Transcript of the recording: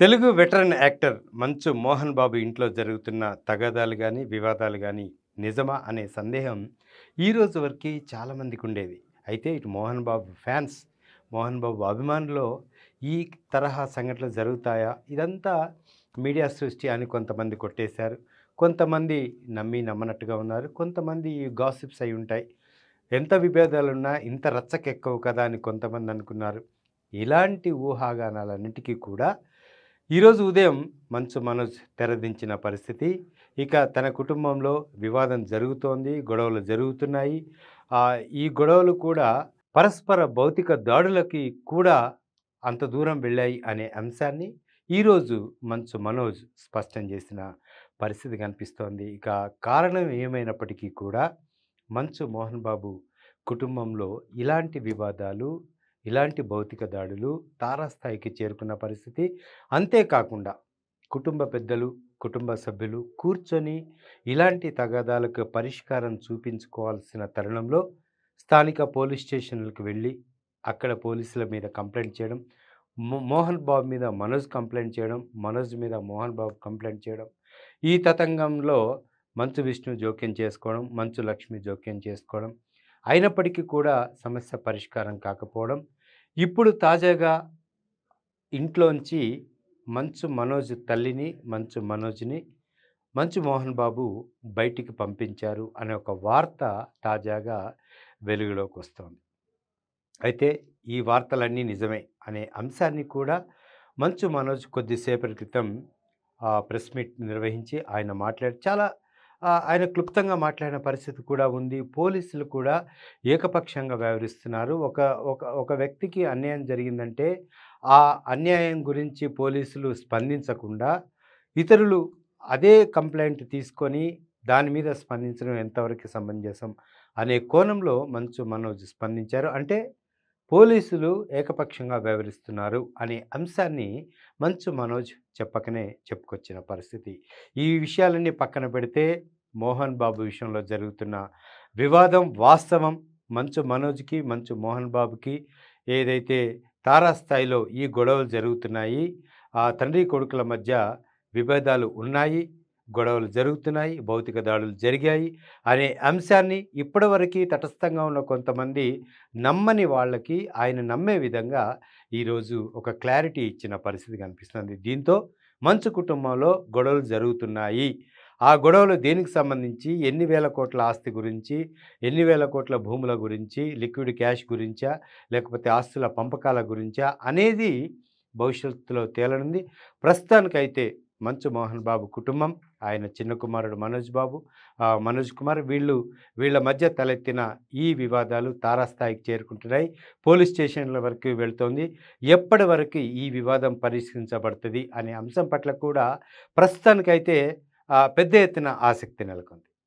Telugu veteran actor మంచు మోహన్ బాబు ఇంట్లో జరుగుతున్న తగాదాలు కానీ వివాదాలు కానీ నిజమా అనే సందేహం ఈ రోజు వరకు చాలామందికి ఉండేది. అయితే ఇటు మోహన్ బాబు ఫ్యాన్స్ మోహన్ బాబు అభిమానులు ఈ తరహా సంఘటనలు జరుగుతాయా? ఇదంతా మీడియా సృష్టి అని కొంతమంది కొట్టేశారు. కొంతమంది నమ్మి నమ్మనట్టుగా ఉన్నారు. కొంతమంది గాసిప్స్ అయి ఉంటాయి. ఎంత విభేదాలున్నా ఇంత రచ్చకెక్కవు కదా అని కొంతమంది అనుకున్నారు. ఇలాంటి ఊహాగానాలన్నిటికీ కూడా ఈరోజు ఉదయం మంచు మనోజ్ తెరదించిన పరిస్థితి. ఇక తన కుటుంబంలో వివాదం జరుగుతోంది గొడవలు జరుగుతున్నాయి. ఈ గొడవలు కూడా పరస్పర భౌతిక దాడులకి కూడా అంత దూరం వెళ్ళాయి అనే అంశాన్ని ఈరోజు మంచు మనోజ్ స్పష్టం చేసిన పరిస్థితి కనిపిస్తోంది. ఇక కారణం ఏమైనప్పటికీ కూడా మంచు మోహన్ బాబు కుటుంబంలో ఇలాంటి వివాదాలు ఇలాంటి భౌతిక దాడులు తారాస్థాయికి చేరుకున్న పరిస్థితి. అంతేకాకుండా కుటుంబ పెద్దలు కుటుంబ సభ్యులు కూర్చొని ఇలాంటి తగాదాలకు పరిష్కారం చూపించుకోవాల్సిన తరుణంలో స్థానిక పోలీస్ స్టేషన్లకు వెళ్ళి అక్కడ పోలీసుల మీద కంప్లైంట్ చేయడం మో- మోహన్ బాబు మీద మనోజ్ కంప్లైంట్ చేయడం మనోజ్ మీద మోహన్ బాబు కంప్లైంట్ చేయడం ఈ తతంగంలో మంచు విష్ణు జోక్యం చేసుకోవడం మంచు లక్ష్మి జోక్యం చేసుకోవడం అయినప్పటికీ కూడా సమస్య పరిష్కారం కాకపోవడం. ఇప్పుడు తాజాగా ఇంట్లోంచి మంచు మనోజ్ తల్లిని మంచు మనోజ్ని మంచు మోహన్ బాబు బయటికి పంపించారు అనే ఒక వార్త తాజాగా వెలుగులోకి వస్తోంది. అయితే ఈ వార్తలన్నీ నిజమే అనే అంశాన్ని కూడా మంచు మనోజ్ కొద్దిసేపటి క్రితం ఆ, ప్రెస్ మీట్ నిర్వహించి ఆయన మాట్లాడి చాలా ఆయన క్లుప్తంగా మాట్లాడిన పరిస్థితి కూడా ఉంది. పోలీసులు కూడా ఏకపక్షంగా వ్యవహరిస్తున్నారు. ఒక ఒక ఒక వ్యక్తికి అన్యాయం జరిగిందంటే ఆ అన్యాయం గురించి పోలీసులు స్పందించకుండా ఇతరులు అదే కంప్లైంట్ తీసుకొని దాని మీద స్పందించడం ఎంతవరకు సమంజసం అనే కోణంలో మంచు మనోజ్ స్పందించారు. అంటే పోలీసులు ఏకపక్షంగా వ్యవహరిస్తున్నారు అనే అంశాన్ని మంచు మనోజ్ చెప్పకనే చెప్పుకొచ్చిన పరిస్థితి. ఈ విషయాలన్నీ పక్కన పెడితే మోహన్ బాబు విషయంలో జరుగుతున్న వివాదం వాస్తవం. మంచు మనోజ్కి మంచు మోహన్ బాబుకి ఏదైతే తారాస్థాయిలో ఈ గొడవలు జరుగుతున్నాయి ఆ తండ్రి కొడుకుల మధ్య విభేదాలు ఉన్నాయి. గొడవలు జరుగుతున్నాయి భౌతిక దాడులు జరిగాయి అనే అంశాన్ని ఇప్పటివరకు తటస్థంగా ఉన్న కొంతమంది నమ్మని వాళ్ళకి ఆయన నమ్మే విధంగా ఈరోజు ఒక క్లారిటీ ఇచ్చిన పరిస్థితి కనిపిస్తుంది. దీంతో మంచు కుటుంబంలో గొడవలు జరుగుతున్నాయి. ఆ గొడవలు దేనికి సంబంధించి? ఎన్ని వేల కోట్ల ఆస్తి గురించి ఎన్ని వేల కోట్ల భూముల గురించి లిక్విడ్ క్యాష్ గురించా లేకపోతే ఆస్తుల పంపకాల గురించా అనేది భవిష్యత్తులో తేలనుంది. ప్రస్తుతానికైతే మంచు మోహన్ బాబు కుటుంబం ఆయన చిన్న కుమారుడు మనోజ్ బాబు. మనోజ్ కుమార్ వీళ్ళు వీళ్ళ మధ్య తలెత్తిన ఈ వివాదాలు తారాస్థాయికి చేరుకుంటున్నాయి. పోలీస్ స్టేషన్ల వరకు వెళ్తోంది. ఎప్పటి వరకు ఈ వివాదం పరిష్కరించబడుతుంది అనే అంశం పట్ల కూడా ప్రస్తుతానికైతే పెద్ద ఎత్తున ఆసక్తి నెలకొంది.